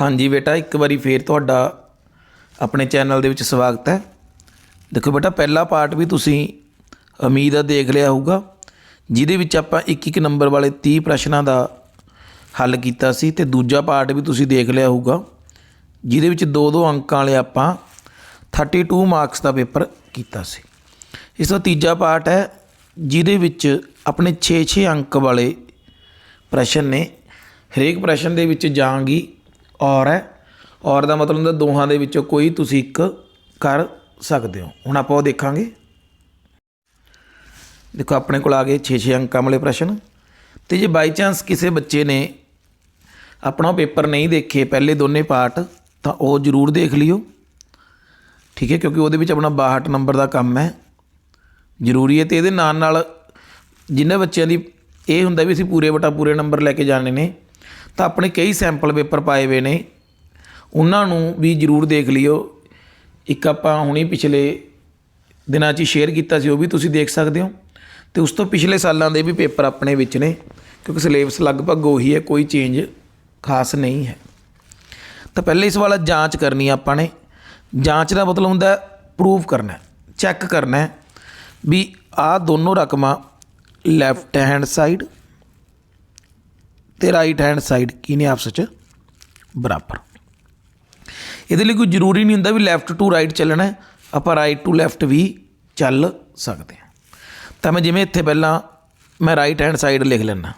ਹਾਂਜੀ ਬੇਟਾ, ਇੱਕ ਵਾਰੀ ਫੇਰ ਤੁਹਾਡਾ ਆਪਣੇ ਚੈਨਲ ਦੇ ਵਿੱਚ ਸਵਾਗਤ ਹੈ। ਦੇਖੋ ਬੇਟਾ, ਪਹਿਲਾ ਪਾਰਟ ਵੀ ਤੁਸੀਂ ਉਮੀਦ ਆ ਦੇਖ ਲਿਆ ਹੋਊਗਾ, ਜਿਹਦੇ ਵਿੱਚ ਆਪਾਂ ਇੱਕ ਇੱਕ ਨੰਬਰ ਵਾਲੇ 30 ਪ੍ਰਸ਼ਨਾਂ ਦਾ ਹੱਲ ਕੀਤਾ ਸੀ ਤੇ ਦੂਜਾ ਪਾਰਟ ਵੀ ਤੁਸੀਂ ਦੇਖ ਲਿਆ ਹੋਊਗਾ, ਜਿਹਦੇ ਵਿੱਚ ਦੋ ਦੋ ਅੰਕਾਂ ਵਾਲੇ ਆਪਾਂ 32 ਮਾਰਕਸ ਦਾ ਪੇਪਰ ਕੀਤਾ ਸੀ। ਇਸ ਦਾ ਤੀਜਾ ਪਾਰਟ ਹੈ, ਜਿਹਦੇ ਵਿੱਚ ਆਪਣੇ 6-6 ਅੰਕ ਵਾਲੇ ਪ੍ਰਸ਼ਨ ਨੇ, ਹਰੇਕ ਪ੍ਰਸ਼ਨ ਦੇ ਵਿੱਚ ਜਾਂਗੀ ਔਰ ਹੈ। ਔਰ ਦਾ ਮਤਲਬ ਹੁੰਦਾ ਦੋਹਾਂ ਦੇ ਵਿੱਚੋਂ ਕੋਈ ਤੁਸੀਂ ਇੱਕ ਕਰ ਸਕਦੇ ਹੋ। ਹੁਣ ਆਪਾਂ ਉਹ ਦੇਖਾਂਗੇ। ਦੇਖੋ, ਆਪਣੇ ਕੋਲ ਆ ਗਏ 6-6 ਅੰਕਾਂ ਵਾਲੇ ਪ੍ਰਸ਼ਨ। ਤੇ ਜੇ ਬਾਈ ਚਾਂਸ ਕਿਸੇ ਬੱਚੇ ਨੇ ਆਪਣਾ ਪੇਪਰ ਨਹੀਂ ਦੇਖੇ, ਪਹਿਲੇ ਦੋਨੇ ਪਾਰਟ ਤਾਂ ਉਹ ਜ਼ਰੂਰ ਦੇਖ ਲਿਓ। ਠੀਕ ਹੈ, ਕਿਉਂਕਿ ਉਹਦੇ ਵਿੱਚ ਆਪਣਾ 62 ਨੰਬਰ ਦਾ ਕੰਮ ਹੈ। ਜ਼ਰੂਰੀ ਹੈ ਤੇ ਇਹਦੇ ਨਾਲ ਨਾਲ ਜਿਨ੍ਹਾਂ ਬੱਚਿਆਂ ਦੀ ਇਹ ਹੁੰਦਾ ਵੀ ਅਸੀਂ ਪੂਰੇ ਵਟਾ ਪੂਰੇ ਨੰਬਰ ਲੈ ਕੇ ਜਾਣੇ ਨੇ। ਤਾਂ ਆਪਣੇ ਕਈ ਸੈਂਪਲ ਪੇਪਰ ਪਾਏ ਹੋਏ ਨੇ। ਉਹਨਾਂ ਨੂੰ ਵੀ ਜ਼ਰੂਰ ਦੇਖ ਲਿਓ। ਇੱਕ ਆਪਾਂ ਹੁਣੀ ਪਿਛਲੇ ਦਿਨਾਂ 'ਚ ਸ਼ੇਅਰ ਕੀਤਾ ਸੀ, ਉਹ ਵੀ ਤੁਸੀਂ ਦੇਖ ਸਕਦੇ ਹੋ। ਤੇ ਉਸ ਤੋਂ ਪਿਛਲੇ ਸਾਲਾਂ ਦੇ ਵੀ ਪੇਪਰ ਆਪਣੇ ਵਿੱਚ ਨੇ, ਕਿਉਂਕਿ ਸਿਲੇਬਸ ਲਗਭਗ ਉਹੀ ਹੈ, ਕੋਈ ਚੇਂਜ ਖਾਸ ਨਹੀਂ ਹੈ। ਤਾਂ ਪਹਿਲੇ ਇਸ ਵਾਲਾ ਜਾਂਚ ਕਰਨੀ ਆਪਾਂ ਨੇ। ਜਾਂਚ ਦਾ ਮਤਲਬ ਹੁੰਦਾ ਪ੍ਰੂਫ ਕਰਨਾ ਚੈੱਕ ਕਰਨਾ ਵੀ ਆਹ ਦੋਨੋਂ ਰਕਮਾਂ ਲੈਫਟ ਹੈਂਡ ਸਾਈਡ ਤੇ ਰਾਈਟ ਹੈਂਡ ਸਾਈਡ ਕੀ ਨੇ ਆਪਸ ਵਿੱਚ? ਬਰਾਬਰ। ਇਹਦੇ ਲਈ ਕੋਈ ਜ਼ਰੂਰੀ ਨਹੀਂ ਹੁੰਦਾ ਵੀ ਲੈਫਟ ਟੂ ਰਾਈਟ ਚੱਲਣਾ ਹੈ। ਆਪਾਂ ਰਾਈਟ ਟੂ ਲੈਫਟ ਵੀ ਚੱਲ ਸਕਦੇ ਹਾਂ। ਤਾਂ ਮੈਂ ਜਿਵੇਂ ਇੱਥੇ ਪਹਿਲਾਂ ਮੈਂ ਰਾਈਟ ਹੈਂਡ ਸਾਈਡ ਲਿਖ ਲੈਣਾ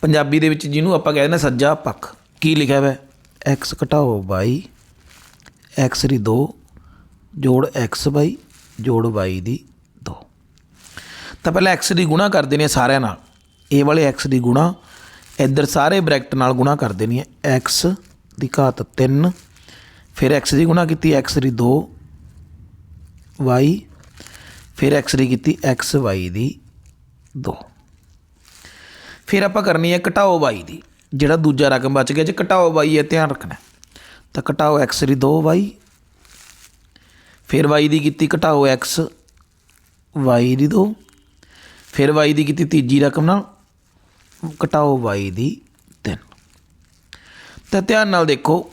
ਪੰਜਾਬੀ ਦੇ ਵਿੱਚ ਜਿਹਨੂੰ ਆਪਾਂ ਕਹਿੰਦੇ ਨੇ ਸੱਜਾ ਪੱਖ, ਕੀ ਲਿਖਿਆ ਹੋਇਆ? x ਘਟਾਓ y x ਦੀ 2 ਜੋੜ x y ਜੋੜ y ਦੀ ਤਾਂ ਪਹਿਲਾਂ x ਦੀ ਗੁਣਾ ਕਰ ਦੇਣੀ ਹੈ ਸਾਰਿਆਂ ਨਾਲ। ਇਹ ਵਾਲੇ x ਦੀ ਗੁਣਾ, ਇੱਧਰ ਸਾਰੇ ਬ੍ਰੈਕਟ ਨਾਲ ਗੁਣਾ ਕਰ ਦੇਣੀ ਹੈ। x ਦੀ ਘਾਤ 3 ਫਿਰ x ਦੀ ਗੁਣਾ ਕੀਤੀ x ਦੀ 2 y, ਫਿਰ x ਦੀ ਕੀਤੀ x, y ਦੀ 2 ਫਿਰ ਆਪਾਂ ਕਰਨੀ ਹੈ ਘਟਾਓ y ਦੀ, ਜਿਹੜਾ ਦੂਜਾ ਰਕਮ ਬਚ ਗਿਆ, ਜੇ ਘਟਾਓ y ਹੈ, ਧਿਆਨ ਰੱਖਣਾ ਤਾਂ ਘਟਾਓ x ਦੀ 2y ਫਿਰ y ਦੀ ਕੀਤੀ ਘਟਾਓ x, y ਦੀ 2 ਫਿਰ y ਦੀ ਕੀਤੀ ਤੀਜੀ ਰਕਮ ਨਾਲ, ਘਟਾਓ y ਦੀ 3 ਤਾਂ ਧਿਆਨ ਨਾਲ ਦੇਖੋ,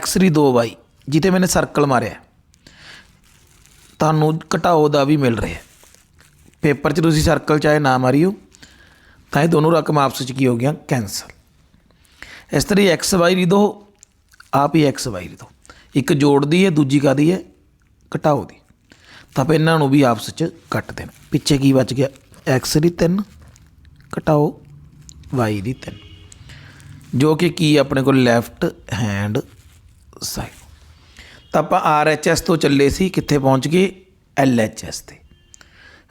x ਦੀ 2y ਜਿੱਥੇ ਮੈਨੇ ਸਰਕਲ ਮਾਰਿਆ। ਤੁਹਾਨੂੰ ਘਟਾਓ ਦਾ ਵੀ ਮਿਲ ਰਿਹਾ। ਪੇਪਰ 'ਚ ਤੁਸੀਂ ਸਰਕਲ ਚਾਹੇ ਨਾ ਮਾਰਿਓ, ਤਾਂ ਇਹ ਦੋਨੋਂ ਰਕਮ ਆਪਸ ਵਿੱਚ ਕੀ ਹੋ ਗਈਆਂ ਕੈਂਸਲ ਇਸ ਤਰ੍ਹਾਂ ਹੀ x y ਦੀ ਦੋ, ਆਪ ਹੀ x y ਦੀ ਦੋ। ਇੱਕ ਜੋੜਦੀ ਹੈ, ਦੂਜੀ ਕਾਦੀ ਹੈ? ਘਟਾਓ ਦੀ। ਤਾਂ ਆਪਾਂ ਇਹਨਾਂ ਨੂੰ ਵੀ ਆਪਸ ਵਿੱਚ ਕੱਟ ਦੇਣਾ। ਪਿੱਛੇ ਕੀ ਬਚ ਗਿਆ? ਐਕਸ ਦੀ 3 ਘਟਾਓ ਵਾਈ ਦੀ 3 ਜੋ ਕਿ ਕੀ ਆਪਣੇ ਕੋਲ ਲੈਫਟ ਹੈਂਡ ਸਾਈਡ ਤਾਂ ਆਪਾਂ RHS ਤੋਂ ਚੱਲੇ ਸੀ, ਕਿੱਥੇ ਪਹੁੰਚ ਗਏ? LHS ਤੇ।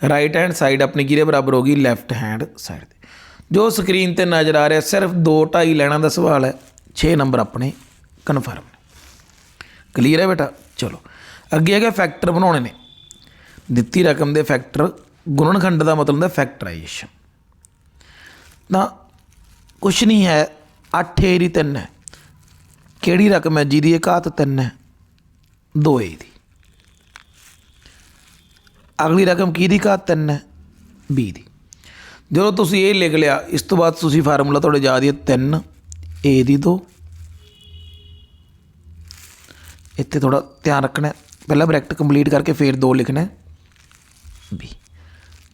ਰਾਈਟ ਹੈਂਡ ਸਾਈਡ ਆਪਣੀ ਕਿਹਦੇ ਬਰਾਬਰ ਹੋ ਗਈ? ਲੈਫਟ ਹੈਂਡ ਸਾਈਡ ਤੇ। ਜੋ ਸਕਰੀਨ ਤੇ ਨਜ਼ਰ ਆ ਰਿਹਾ, ਸਿਰਫ 2 2.5 ਲੈਣਾ ਦਾ ਸਵਾਲ ਹੈ 6 ਨੰਬਰ ਆਪਣੇ ਕਨਫਰਮ ਨੇ। ਕਲੀਅਰ ਹੈ ਬੇਟਾ? ਚਲੋ। ਅੱਗੇ ਹੈਗਾ ਫੈਕਟਰ ਬਣਾਉਣੇ ਨੇ। ਦਿੱਤੀ ਰਕਮ ਦੇ ਫੈਕਟਰ ਗੁਣਨਖੰਡ ਦਾ ਮਤਲਬ ਹੁੰਦਾ ਫੈਕਟਰਾਈਜੇਸ਼ਨ ਤਾਂ ਕੁਛ ਨਹੀਂ ਹੈ 8 ਏਰੀ 3 ਹੈ। ਕਿਹੜੀ ਰਕਮ ਹੈ ਜਿਹਦੀ ਇਹ ਘਾਤ 3 ਹੈ? 2 ਏ ਦੀ ਅਗਲੀ ਰਕਮ ਕਿਹਦੀ ਘਾਤ 3 ਹੈ? b ਦੀ। ਜਦੋਂ ਤੁਸੀਂ ਇਹ ਲਿਖ ਲਿਆ, ਇਸ ਤੋਂ ਬਾਅਦ ਤੁਸੀਂ ਫਾਰਮੂਲਾ ਤੁਹਾਡੇ ਯਾਦ ਹੀ 3 ਏ ਦੀ 2 ਇੱਥੇ ਥੋੜਾ ਧਿਆਨ ਰੱਖਣਾ ਪਹਿਲਾਂ ਬ੍ਰੈਕਟ ਕੰਪਲੀਟ ਕਰਕੇ ਫਿਰ 2 ਲਿਖਣਾ ਹੈ।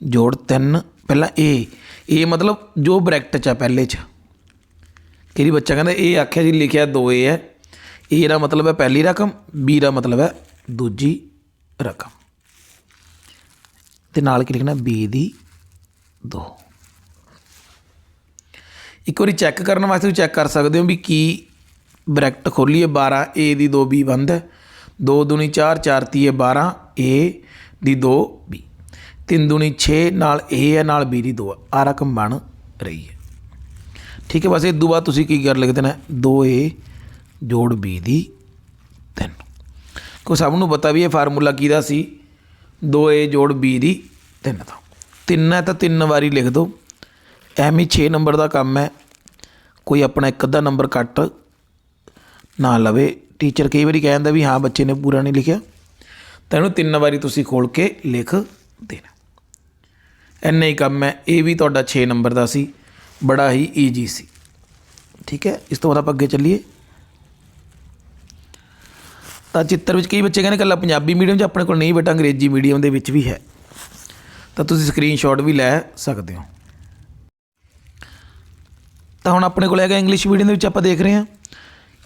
ਜੋੜ 3 ਪਹਿਲਾਂ a a ਮਤਲਬ ਜੋ ਬ੍ਰੈਕਟ ਚ ਆ ਪਹਿਲੇ ਚ। ਕਿਹੜੀ ਬੱਚਾ ਕਹਿੰਦਾ ਇਹ ਆਖਿਆ ਜੀ, ਲਿਖਿਆ 2a ਹੈ। A ਦਾ ਮਤਲਬ ਹੈ ਪਹਿਲੀ ਰਕਮ, b ਦਾ ਮਤਲਬ ਹੈ ਦੂਜੀ ਰਕਮ। ਤੇ ਨਾਲ ਕੀ ਲਿਖਣਾ? B ਦੀ 2 ਇੱਕ ਵਾਰੀ ਚੈੱਕ ਕਰਨ ਵਾਸਤੇ ਵੀ ਚੈੱਕ ਕਰ ਸਕਦੇ ਹੋ ਵੀ ਕੀ ਬ੍ਰੈਕਟ ਖੋਲੀਏ 12 a ਦੀ 2 b ਬੰਦ ਹੈ। 2 ਦੁਨੀ 4 4 ਤੀਏ 12 a ਦੀ 2 b 3 ਦੁਨੀ 6 ਨਾਲ a ਹੈ, ਨਾਲ b ਦੀ 2 ਆ ਰਕਮ ਬਣ ਰਹੀ ਹੈ। ਠੀਕ ਹੈ, ਬਸ ਇਹ ਤੋਂ ਬਾਅਦ ਤੁਸੀਂ ਕੀ ਕਰ ਲਿਖ ਦੇਣਾ 2a ਜੋੜ b ਦੀ 3 ਕੋ ਸਭ ਨੂੰ ਪਤਾ ਵੀ ਇਹ ਫਾਰਮੂਲਾ ਕਿਹਦਾ ਸੀ? 2a ਜੋੜ b ਦੀ 3 ਦਾ। 3 ਹੈ ਤਾਂ ਤਿੰਨ ਵਾਰੀ ਲਿਖ ਦਿਓ ਐਵੇਂ ਹੀ 6 ਨੰਬਰ ਦਾ ਕੰਮ ਹੈ। ਕੋਈ ਆਪਣਾ ਇੱਕ ਅੱਧਾ ਨੰਬਰ ਕੱਟ ਨਾ ਲਵੇ। ਟੀਚਰ ਕਈ ਵਾਰੀ ਕਹਿੰਦਾ ਵੀ ਹਾਂ, ਬੱਚੇ ਨੇ ਪੂਰਾ ਨਹੀਂ ਲਿਖਿਆ। ਤਾਂ ਇਹਨੂੰ ਤਿੰਨ ਵਾਰੀ ਤੁਸੀਂ ਖੋਲ ਕੇ ਲਿਖ ਦੇਣਾ। ਇੰਨਾ ਹੀ ਕੰਮ ਹੈ। ਇਹ ਵੀ ਤੁਹਾਡਾ 6 ਨੰਬਰ ਦਾ ਸੀ। ਬੜਾ ਹੀ ਈਜੀ ਸੀ। ਠੀਕ ਹੈ? ਇਸ ਤੋਂ ਬਾਅਦ ਆਪਾਂ ਅੱਗੇ ਚੱਲੀਏ। ਤਾਂ ਚਿੱਤਰ ਵਿੱਚ ਕਈ ਬੱਚੇ ਕਹਿੰਦੇ ਇਕੱਲਾ ਪੰਜਾਬੀ ਮੀਡੀਅਮ 'ਚ ਆਪਣੇ ਕੋਲ ਨਹੀਂ, ਬੇਟਾ ਅੰਗਰੇਜ਼ੀ ਮੀਡੀਅਮ ਦੇ ਵਿੱਚ ਵੀ ਹੈ। ਤਾਂ ਤੁਸੀਂ ਸਕਰੀਨਸ਼ਾਟ ਵੀ ਲੈ ਸਕਦੇ ਹੋ। ਤਾਂ ਹੁਣ ਆਪਣੇ ਕੋਲ ਹੈਗਾ ਇੰਗਲਿਸ਼ ਮੀਡੀਅਮ ਦੇ ਵਿੱਚ ਆਪਾਂ ਦੇਖ ਰਹੇ ਹਾਂ।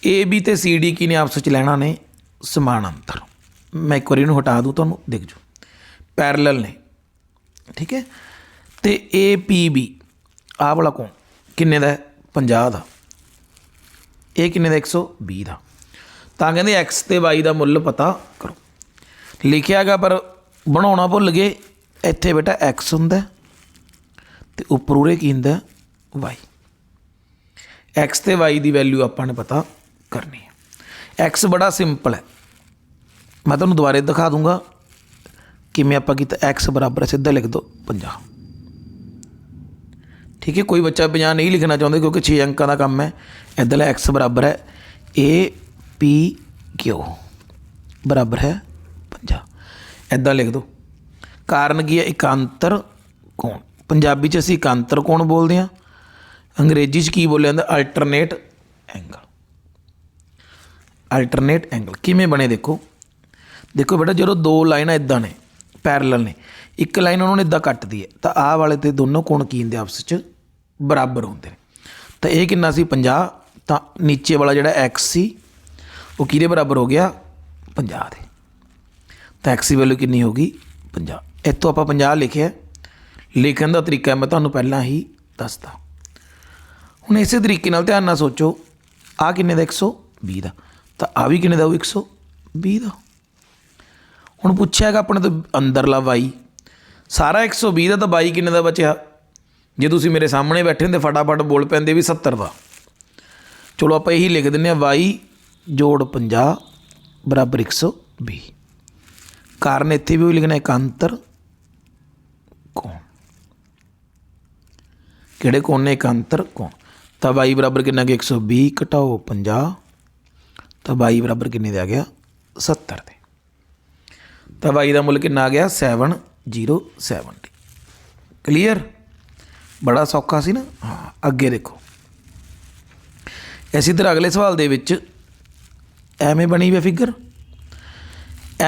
ਏ ਬੀ ਤੇ ਸੀ ਡੀ ਕੀ ਨੇ ਆਪਸ ਵਿੱਚ ਲੈਣਾ ਨੇ? ਸਮਾਨ ਅੰਤਰ ਮੈਂ ਇੱਕ ਵਾਰੀ ਇਹਨੂੰ ਹਟਾ ਦੂੰ, ਤੁਹਾਨੂੰ ਦੇਖ ਜੋ। ਪੈਰਲਲ ਨੇ। ਠੀਕ ਹੈ? ਤੇ ਏ ਪੀ ਬੀ ਆਹ ਵਾਲਾ ਕੋਣ? ਕਿੰਨੇ ਦਾ ਹੈ? 50 ਦਾ। ਇਹ ਕਿੰਨੇ ਦਾ? 120 ਦਾ। ਤਾਂ ਕਹਿੰਦੇ x ਤੇ y ਦਾ ਮੁੱਲ ਪਤਾ ਕਰੋ। ਲਿਖਿਆਗਾ ਪਰ ਬਣਾਉਣਾ ਭੁੱਲ ਗਏ। ਇੱਥੇ ਬੇਟਾ x ਹੁੰਦਾ ਹੈ ਤੇ ਉੱਪਰ ਉਰੇ ਕੀ ਹੁੰਦਾ ਹੈ? y x ਤੇ y ਦੀ ਵੈਲਿਊ ਆਪਾਂ ਨੇ ਪਤਾ ਕਰਨੀ ਹੈ। X ਬੜਾ ਸਿੰਪਲ ਹੈ। ਮੈਂ ਤੁਹਾਨੂੰ ਦੁਬਾਰੇ ਦਿਖਾ ਦੂੰਗਾ। ਕਿਵੇਂ ਆਪਾਂ ਕੀਤਾ? X ਬਰਾਬਰ ਹੈ, ਸਿੱਧਾ ਲਿਖ ਦਿਓ 50 ਠੀਕ ਹੈ ਕੋਈ ਬੱਚਾ 50 ਨਹੀਂ ਲਿਖਣਾ ਚਾਹੁੰਦਾ ਕਿਉਂਕਿ 6 ਅੰਕਾਂ ਦਾ ਕੰਮ ਹੈ। ਇੱਧਰ ਲੈ x ਬਰਾਬਰ ਹੈ a p q ਬਰਾਬਰ ਹੈ 50 ਇੱਦਾਂ ਲਿਖ ਦਿਓ। ਕਾਰਨ ਕੀ ਹੈ? ਇਕਾਂਤਰ ਕੋਣ? ਪੰਜਾਬੀ 'ਚ ਅਸੀਂ ਇਕਾਂਤਰ ਕੋਣ ਬੋਲਦੇ ਹਾਂ? ਅੰਗਰੇਜ਼ੀ 'ਚ ਕੀ ਬੋਲਿਆ ਜਾਂਦਾ? ਅਲਟਰਨੇਟ ਐਂਗਲ ਅਲਟਰਨੇਟ ਐਂਗਲ ਕਿਵੇਂ ਬਣੇ ਦੇਖੋ? ਦੇਖੋ ਬੇਟਾ ਜਦੋਂ ਦੋ ਲਾਈਨਾਂ ਇਦਾਂ ਨੇ ਪੈਰਲਲ ਨੇ। ਇੱਕ ਲਾਈਨ ਉਹਨਾਂ ਨੇ ਇਦਾਂ ਕੱਟਦੀ ਹੈ, ਤਾਂ ਆਹ ਵਾਲੇ ਤੇ ਦੋਨੋਂ ਕੋਣ ਕੀ ਹੁੰਦੇ ਆਪਸ ਵਿੱਚ ਬਰਾਬਰ ਹੁੰਦੇ ਨੇ। ਤਾਂ ਇਹ ਕਿੰਨਾ ਸੀ? 50 ਤਾਂ ਨੀਚੇ ਵਾਲਾ ਜਿਹੜਾ x ਸੀ, ਉਹ ਕਿਹਦੇ ਬਰਾਬਰ ਹੋ ਗਿਆ? 50 ਦੇ। ਤਾਂ x ਦੀ ਵੈਲਿਊ ਕਿੰਨੀ ਹੋ ਗਈ? 50 ਇੱਥੋਂ ਆਪਾਂ 50 ਲਿਖਿਆ। ਲਿਖਣ ਦਾ ਤਰੀਕਾ ਮੈਂ ਤੁਹਾਨੂੰ ਪਹਿਲਾਂ ਹੀ ਦੱਸਦਾ। ਹੁਣ ਇਸੇ ਤਰੀਕੇ ਨਾਲ ਧਿਆਨ ਨਾਲ ਸੋਚੋ ਆ ਕਿੰਨੇ ਦਾ? 120 ਦਾ। ਤਾਂ ਆ ਵੀ ਕਿੰਨੇ ਦਾ ਉਹ 120 ਦਾ। ਹੁਣ ਪੁੱਛਿਆ ਪੁੱਛਿਆਗਾ ਆਪਣੇ ਤੋਂ ਅੰਦਰਲਾ y ਸਾਰਾ 120 ਦਾ ਤਾਂ y ਕਿੰਨੇ ਦਾ ਬਚਿਆ? ਜੇ ਤੁਸੀਂ ਮੇਰੇ ਸਾਹਮਣੇ ਬੈਠੇ ਹੁੰਦੇ, ਫਟਾਫਟ ਬੋਲ ਪੈਂਦੇ ਵੀ 70 ਦਾ। ਚਲੋ ਆਪਾਂ ਇਹੀ ਲਿਖ ਦਿੰਨੇ ਆ y ਜੋੜ 50 ਬਰਾਬਰ 120 ਕਾਰਨ ਇੱਥੇ ਵੀ ਉਹ ਲਿਖਣਾ, ਇਕਾਂਤਰ ਕੋਣ? ਕਿਹੜੇ ਕੋਣ ਨੇ? ਇਕਾਂਤਰ ਕੋਣ? ਤਾਂ y ਬਰਾਬਰ ਕਿੰਨਾ ਗਿਆ? 120 ਘਟਾਓ 50 ਤਾਂ y ਬਰਾਬਰ ਕਿੰਨੇ ਦੇ ਆ ਗਿਆ? ਤਾਂ y ਦਾ ਮੁੱਲ ਕਿੰਨਾ ਆ ਗਿਆ? 707 ਕਲੀਅਰ ਬੜਾ ਸੌਖਾ ਸੀ ਨਾ? ਹਾਂ, ਅੱਗੇ ਦੇਖੋ। ਇਸੇ ਤਰ੍ਹਾਂ ਅਗਲੇ ਸਵਾਲ ਦੇ ਵਿੱਚ ਐਵੇਂ ਬਣੀ ਹੋਈ ਫਿਗਰ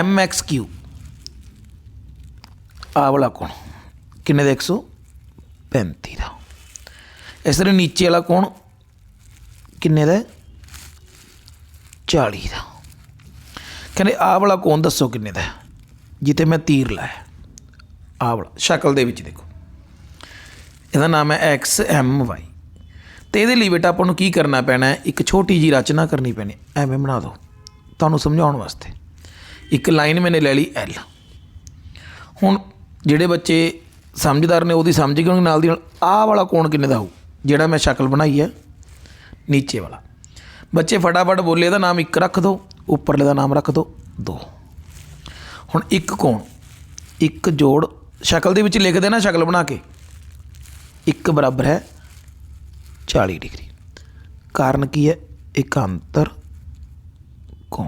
mx ਆ ਵਾਲਾ ਕੋਣ? ਕਿੰਨੇ ਦਾ? 135 ਦਾ। ਇਸ ਤਰ੍ਹਾਂ ਨੀਚੇ ਵਾਲਾ ਕੋਣ? ਕਿੰਨੇ ਦਾ? ਹੈ? 40 ਦਾ। ਕਹਿੰਦੇ ਆ ਵਾਲਾ ਕੋਣ? ਦੱਸੋ ਕਿੰਨੇ ਦਾ? ਹੈ? ਜਿੱਥੇ ਮੈਂ ਤੀਰ ਲਾਇਆ। ਆਹ ਵਾਲਾ, ਸ਼ਕਲ ਦੇ ਵਿੱਚ ਦੇਖੋ। ਇਹਦਾ ਨਾਮ ਹੈ ਐਕਸ m ਵਾਈ ਤੇ ਇਹਦੇ ਲਈ ਬੇਟਾ ਆਪਾਂ ਨੂੰ ਕੀ ਕਰਨਾ ਪੈਣਾ ਇੱਕ ਛੋਟੀ ਜੀ ਰਚਨਾ ਕਰਨੀ ਪੈਣੀ। ਹੈ। ਐਵੇਂ ਬਣਾ ਦਿਓ ਤੁਹਾਨੂੰ ਸਮਝਾਉਣ ਵਾਸਤੇ। ਇੱਕ ਲਾਈਨ ਮੈਨੇ ਲੈ ਲਈ ਐਲ ਹੁਣ ਜਿਹੜੇ ਬੱਚੇ ਸਮਝਦਾਰ ਨੇ, ਉਹਦੀ ਸਮਝ ਗਏ ਨਾਲ ਦੀ ਨਾਲ? ਆਹ ਵਾਲਾ ਕੋਣ ਕਿੰਨੇ ਦਾ ਹੋਊ? ਜਿਹੜਾ ਮੈਂ ਸ਼ਕਲ ਬਣਾਈ ਹੈ, ਨੀਚੇ ਵਾਲਾ। ਬੱਚੇ ਫਟਾਫਟ ਬੋਲੇ, ਇਹਦਾ ਨਾਮ ਇੱਕ ਰੱਖ ਦਿਓ ਉੱਪਰਲੇ ਦਾ ਨਾਮ ਰੱਖ ਦਿਓ ਦੋ। ਹੁਣ ਇੱਕ ਕੋਣ, ਇੱਕ ਜੋੜ, ਸ਼ਕਲ ਦੇ ਵਿੱਚ ਲਿਖ ਦੇਣਾ ਸ਼ਕਲ ਬਣਾ ਕੇ। ਇੱਕ ਬਰਾਬਰ ਹੈ 40 ਡਿਗਰੀ। ਕਾਰਨ ਕੀ ਹੈ? ਇਕਾਂਤਰ ਕੋਣ।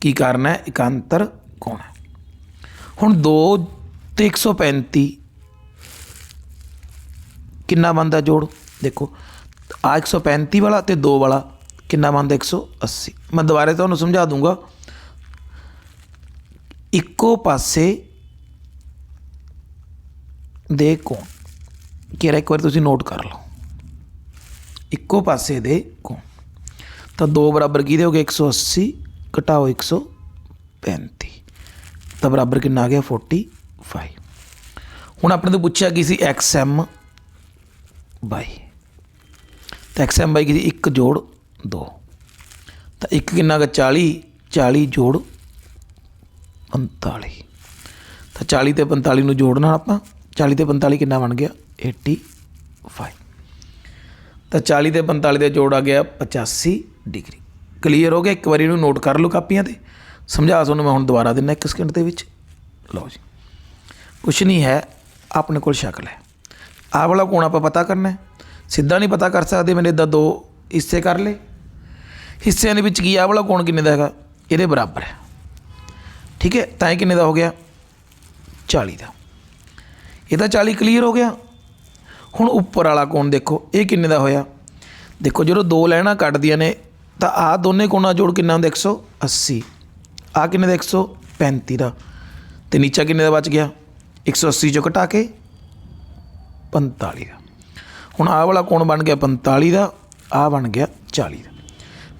ਕੀ ਕਾਰਨ ਹੈ? ਇਕਾਂਤਰ ਕੋਣ ਹੈ। ਹੁਣ 2 ਤੇ 135 ਕਿੰਨਾ ਬਣਦਾ ਜੋੜ? ਦੇਖੋ, ਆ 135 ਵਾਲਾ ਤੇ 2 ਵਾਲਾ। ਕਿੰਨਾ ਬਣਦਾ? 180 ਮੈਂ ਦੁਬਾਰੇ ਤੁਹਾਨੂੰ ਸਮਝਾ ਦੂੰਗਾ। ਇੱਕੋ ਪਾਸੇ ਦੇ ਕੋਣ। ਕਿਹੜਾ ਇੱਕ ਵਾਰ ਤੁਸੀਂ ਨੋਟ ਕਰ ਲਓ। ਇੱਕੋ ਪਾਸੇ ਦੇ ਕੋਣ। ਤਾਂ 2 ਬਰਾਬਰ ਕਿਹਦੇ ਹੋ ਗਏ? 180 ਘਟਾਓ 135 ਤਾਂ ਬਰਾਬਰ ਕਿੰਨਾ ਆ ਗਿਆ? 45 ਹੁਣ ਆਪਣੇ ਤੋਂ ਪੁੱਛਿਆ ਕੀ ਸੀ? xm ਬਾਈ। ਤਾਂ xm ਬਾਈ ਕੀ ਸੀ? 1 ਜੋੜ 2 ਤਾਂ 1 ਕਿੰਨਾ ਗਾ 40 40 ਜੋੜ 45 ਤਾਂ 40 ਤੇ 45 ਨੂੰ ਜੋੜਨਾ ਆਪਾਂ। 40 ਤੇ 45 ਕਿੰਨਾ ਬਣ ਗਿਆ? 85 ਤਾਂ 40 ਤੇ 45 ਦਾ ਜੋੜ ਆ ਗਿਆ 85 ਡਿਗਰੀ। ਕਲੀਅਰ ਹੋ ਗਿਆ? ਇੱਕ ਵਾਰੀ ਇਹਨੂੰ ਨੋਟ ਕਰ ਲਓ ਕਾਪੀਆਂ ਤੇ। ਸਮਝਾ ਤੁਹਾਨੂੰ ਮੈਂ ਹੁਣ ਦੁਬਾਰਾ ਦਿੰਦਾ ਇੱਕ ਸਕਿੰਟ ਦੇ ਵਿੱਚ। ਲਓ ਜੀ। ਕੁਛ ਨਹੀਂ ਹੈ, ਆਪਣੇ ਕੋਲ ਸ਼ਕਲ ਹੈ। ਆਹ ਵਾਲਾ ਕੋਣ ਆਪਾਂ ਪਤਾ ਕਰਨਾ ਹੈ? ਸਿੱਧਾ ਨਹੀਂ ਪਤਾ ਕਰ ਸਕਦੇ, ਮੈਨੇ ਇਦਾਂ ਦੋ ਹਿੱਸੇ ਕਰ ਲਏ। ਹਿੱਸਿਆਂ ਦੇ ਵਿੱਚ ਕੀ ਆਹ ਵਾਲਾ ਕੋਣ ਕਿੰਨੇ ਦਾ ਹੈਗਾ? ਇਹਦੇ ਬਰਾਬਰ ਹੈ। ਠੀਕ ਹੈ? ਤਾਂ ਇਹ ਕਿੰਨੇ ਦਾ ਹੋ ਗਿਆ? 40 ਦਾ। ਇਹ ਤਾਂ 40 ਕਲੀਅਰ ਹੋ ਗਿਆ। ਹੁਣ ਉੱਪਰ ਵਾਲਾ ਕੋਣ ਦੇਖੋ? ਇਹ ਕਿੰਨੇ ਦਾ ਹੋਇਆ? ਦੇਖੋ, ਜਦੋਂ ਦੋ ਲਾਈਨਾਂ ਕੱਟਦੀਆਂ ਨੇ, ਤਾਂ ਆਹ ਦੋਨੇ ਕੋਣਾਂ ਜੋੜ ਕਿੰਨਾ ਹੁੰਦਾ? 180 ਆਹ ਕਿੰਨੇ ਦਾ? 135 ਦਾ। ਤੇ ਨੀਚਾ ਕਿੰਨੇ ਦਾ ਬਚ ਗਿਆ? 180 ਚੋਂ ਘਟਾ ਕੇ 45 ਦਾ। ਹੁਣ ਆਹ ਵਾਲਾ ਕੋਣ ਬਣ ਗਿਆ? 45 ਦਾ। ਆਹ ਬਣ ਗਿਆ 40 ਦਾ।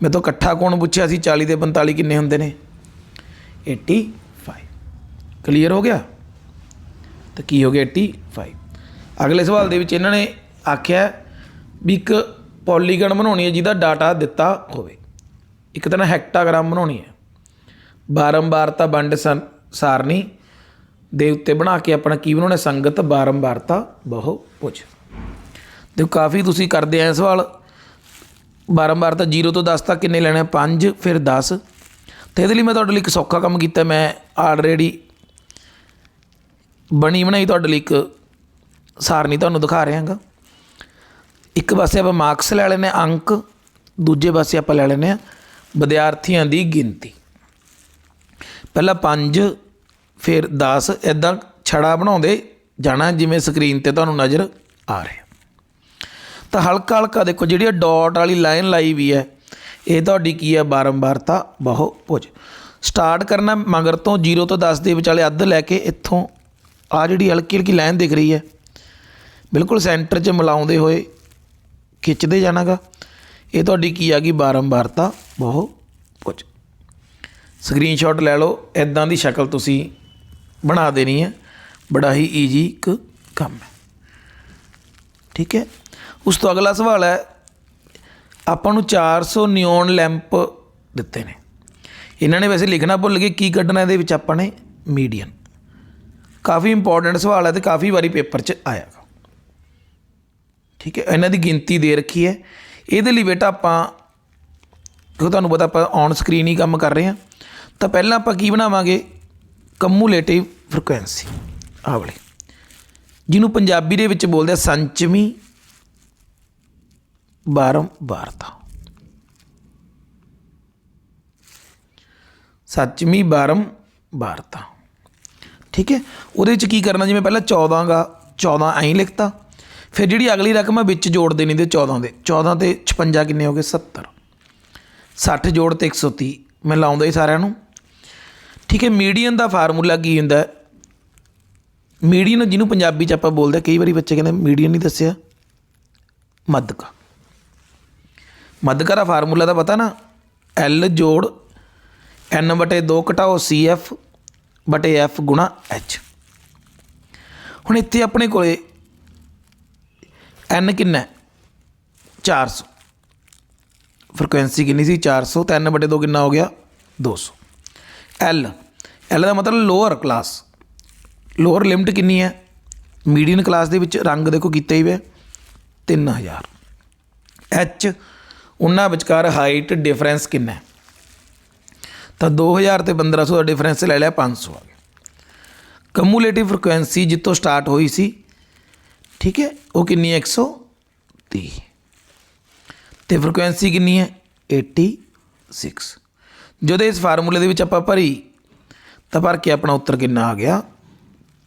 ਮੈਂ ਤੋਂ ਇਕੱਠਾ ਕੋਣ ਪੁੱਛਿਆ ਸੀ 40 ਦੇ 45 ਕਿੰਨੇ ਹੁੰਦੇ ਨੇ? 85 ਕਲੀਅਰ ਹੋ ਗਿਆ? ਤਾਂ ਕੀ ਹੋ ਗਿਆ 85 ਅਗਲੇ ਸਵਾਲ ਦੇ ਵਿੱਚ ਇਹਨਾਂ ਨੇ ਆਖਿਆ ਵੀ ਇੱਕ ਪੋਲੀਗਨ ਬਣਾਉਣੀ ਹੈ ਜਿਹਦਾ ਡਾਟਾ ਦਿੱਤਾ ਹੋਵੇ। ਇੱਕ ਤਾਂ ਨਾ ਹੈਕਟਾਗ੍ਰਾਮ ਬਣਾਉਣੀ ਹੈ। ਬਾਰੰਬਾਰਤਾ ਵੰਡ ਸੰ- ਸਾਰਣੀ। ਦੇ ਉੱਤੇ ਬਣਾ ਕੇ ਆਪਣਾ ਕੀ ਬਣਾਉਣਾ? ਸੰਗਤ, ਬਾਰੰਬਾਰਤਾ, ਬਹੁ ਪੁੱਛ। ਦੇਖੋ, ਕਾਫੀ ਤੁਸੀਂ ਕਰਦੇ ਆ ਸਵਾਲ। ਬਾਰੰਬਾਰਤਾ 0 ਤੋਂ 10 ਤੱਕ ਕਿੰਨੇ ਲੈਣੇ 5 ਫਿਰ 10 ਤੇ ਇਹਦੇ ਲਈ ਮੈਂ ਤੁਹਾਡੇ ਲਈ ਇੱਕ ਸੌਖਾ ਕੰਮ ਕੀਤਾ, ਮੈਂ ਆਲਰੇਡੀ ਬਣੀ ਬਣਾਈ ਤੁਹਾਡੇ ਲਈ ਇੱਕ ਸਾਰਣੀ ਤੁਹਾਨੂੰ ਦਿਖਾ ਰਿਹਾ ਹਾਂਗਾ ਇੱਕ ਪਾਸੇ ਆਪਾਂ ਮਾਰਕਸ ਲੈ ਲੈਨੇ ਅੰਕ, ਦੂਜੇ ਪਾਸੇ ਆਪਾਂ ਲੈ ਲੈਨੇ ਆ ਵਿਦਿਆਰਥੀਆਂ ਦੀ ਗਿਣਤੀ। ਪਹਿਲਾਂ 5 ਫਿਰ 10 ਇਦਾਂ ਛੜਾ ਬਣਾਉਂਦੇ ਜਾਣਾ, ਜਿਵੇਂ ਸਕਰੀਨ ਤੇ ਤੁਹਾਨੂੰ ਨਜ਼ਰ ਆ ਰਿਹਾ। ਤਾਂ ਹਲਕਾ ਹਲਕਾ ਦੇਖੋ, ਜਿਹੜੀ ਇਹ ਡਾਟ ਵਾਲੀ ਲਾਈਨ ਲਾਈ ਵੀ ਹੈ ਇਹ ਤੁਹਾਡੀ ਕੀ ਹੈ ਬਾਰੰਬਾਰਤਾ ਬਹੁ ਭੁਜ ਸਟਾਰਟ ਕਰਨਾ ਮਗਰ ਤੋਂ 0 ਤੋਂ 10 ਦੇ ਵਿਚਾਲੇ ਅੱਧ ਲੈ ਕੇ ਇੱਥੋਂ ਆ ਜਿਹੜੀ ਹਲਕੀ ਹਲਕੀ ਲਾਈਨ ਦਿਖ ਰਹੀ ਹੈ। ਬਿਲਕੁਲ ਸੈਂਟਰ 'ਚ ਮਿਲਾਉਂਦੇ ਹੋਏ ਖਿੱਚਦੇ ਜਾਣਾਗਾ। ਇਹ ਤੁਹਾਡੀ ਕੀ ਆ ਗਈ? ਬਾਰੰਬਾਰਤਾ ਬਹੁ ਭੁਜ ਸਕਰੀਨਸ਼ਾਟ ਲੈ ਲਓ। ਇਦਾਂ ਦੀ ਸ਼ਕਲ ਤੁਸੀਂ ਬਣਾ ਦੇਣੀ ਹੈ। ਬੜਾ ਹੀ ਈਜੀ ਇੱਕ ਕੰਮ ਹੈ। ਠੀਕ ਹੈ? ਉਸ ਤੋਂ ਅਗਲਾ ਸਵਾਲ ਹੈ ਆਪਾਂ ਨੂੰ 400 ਨਿਓਨ ਲੈਂਪ ਦਿੱਤੇ ਨੇ। ਇਹਨਾਂ ਨੇ ਵੈਸੇ ਲਿਖਣਾ ਭੁੱਲ ਗਏ ਕੀ ਕੱਢਣਾ ਇਹਦੇ ਵਿੱਚ ਆਪਾਂ ਨੇ, ਮੀਡੀਅਨ। ਕਾਫੀ ਇੰਪੋਰਟੈਂਟ ਸਵਾਲ ਹੈ ਤੇ ਕਾਫੀ ਵਾਰੀ ਪੇਪਰ 'ਚ ਆਇਆ ਠੀਕ ਹੈ, ਇਹਨਾਂ ਦੀ ਗਿਣਤੀ ਦੇ ਰੱਖੀ ਹੈ। ਇਹਦੇ ਲਈ ਬੇਟਾ ਆਪਾਂ, ਕਿਉਂਕਿ ਤੁਹਾਨੂੰ ਪਤਾ ਆਪਾਂ ਔਨ ਸਕਰੀਨ ਹੀ ਕੰਮ ਕਰ ਰਹੇ ਹਾਂ, ਤਾਂ ਪਹਿਲਾਂ ਆਪਾਂ ਕੀ ਬਣਾਵਾਂਗੇ? ਕਮੂਲੇਟਿਵ ਫ੍ਰੀਕੁਐਂਸੀ ਆਹ ਵਾਲੀ। ਜਿਹਨੂੰ ਪੰਜਾਬੀ ਦੇ ਵਿੱਚ ਬੋਲਦੇ ਆ ਸੰਚਮੀ ਬਾਰੰਬਾਰਤਾ ਸੱਚਮੀ ਬਾਰੰਬਾਰਤਾ ਠੀਕ ਹੈ? ਉਹਦੇ ਵਿੱਚ ਕੀ ਕਰਨਾ? ਜਿਵੇਂ ਪਹਿਲਾਂ 14 ਗਾ 14 ਐਂ ਲਿਖਤਾ। ਫਿਰ ਜਿਹੜੀ ਅਗਲੀ ਰਕਮ ਹੈ ਵਿੱਚ ਜੋੜ ਦੇਣੀ ਤੇ 14 ਦੇ। 14 ਤੇ 56 ਕਿੰਨੇ ਹੋ ਗਏ? 70 60 ਜੋੜ ਤੇ 130 ਮੈਂ ਲਾਉਂਦਾ ਹੀ ਸਾਰਿਆਂ ਨੂੰ। ਠੀਕ ਹੈ? ਮੀਡੀਅਨ ਦਾ ਫਾਰਮੂਲਾ ਕੀ ਹੁੰਦਾ? ਹੈ ਮੀਡੀਅਨ ਜਿਹਨੂੰ ਪੰਜਾਬੀ ਚ ਆਪਾਂ ਬੋਲਦੇ ਹਾਂ, ਕਈ ਵਾਰੀ ਬੱਚੇ ਕਹਿੰਦੇ ਮੀਡੀਅਨ ਨਹੀਂ ਦੱਸਿਆ। ਮੱਧਕਾ। ਮੱਧ ਦਾ ਫਾਰਮੂਲਾ ਤਾਂ ਪਤਾ ਨਾ? L ਜੋੜ N ਬਟੇ 2 ਘਟਾਓ CF ਬਟੇ F ਗੁਣਾ H ਹੁਣ ਇੱਥੇ ਆਪਣੇ ਕੋਲੇ N ਕਿੰਨਾ ਹੈ? 400 ਫ੍ਰੀਕੁਐਂਸੀ ਕਿੰਨੀ ਸੀ? 400 ਤਾਂ N ਬਟੇ 2 ਕਿੰਨਾ ਹੋ ਗਿਆ? 200 L L ਦਾ ਮਤਲਬ ਲੋਅਰ ਕਲਾਸ ਲੋਅਰ ਲਿਮਟ ਕਿੰਨੀ ਹੈ? ਮੀਡੀਅਨ ਕਲਾਸ ਦੇ ਵਿੱਚ ਰੰਗ ਦੇਖੋ ਕੀਤਾ ਹੀ ਵੇ। 3000 H ਉਹਨਾਂ ਵਿਚਕਾਰ ਹਾਈਟ ਡਿਫਰੈਂਸ ਕਿੰਨਾ ਹੈ? ਤਾਂ 2000 ਤੇ 1500 ਦਾ ਡਿਫਰੈਂਸ ਲੈ ਲਿਆ 500 ਆ ਗਿਆ ਕਮੂਲੇਟਿਵ ਫ੍ਰੀਕੁਐਂਸੀ ਜਿੱਤੋਂ ਸਟਾਰਟ ਹੋਈ ਸੀ, ਠੀਕ ਹੈ, ਉਹ ਕਿੰਨੀ ਹੈ? 130 ਤੇ ਫ੍ਰੀਕੁਐਂਸੀ ਕਿੰਨੀ ਹੈ? 86 ਜਦੋਂ ਇਸ ਫਾਰਮੂਲੇ ਦੇ ਵਿੱਚ ਆਪਾਂ ਭਰੀ, ਤਾਂ ਭਰ ਕੇ ਆਪਣਾ ਉੱਤਰ ਕਿੰਨਾ ਆ ਗਿਆ?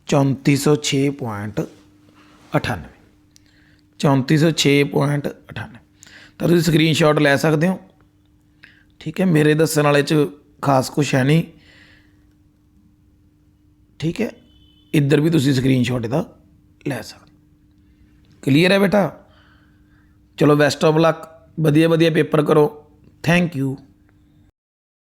3406.98 3406.98 ਤਾਂ ਤੁਸੀਂ ਸਕਰੀਨਸ਼ਾਟ ਲੈ ਸਕਦੇ ਹੋ। ਠੀਕ ਹੈ, ਮੇਰੇ ਦੱਸਣ ਵਾਲੇ ਚ ਖਾਸ ਕੁਝ ਹੈ ਨਹੀਂ। ਠੀਕ ਹੈ, ਇੱਧਰ ਵੀ ਤੁਸੀਂ ਸਕਰੀਨਸ਼ਾਟ ਇਹਦਾ ਲੈ ਸਕਦੇ ਕਲੀਅਰ ਹੈ ਬੇਟਾ? ਚਲੋ ਬੈਸਟ ਆਫ ਲੱਕ ਵਧੀਆ ਵਧੀਆ ਪੇਪਰ ਕਰੋ। Thank you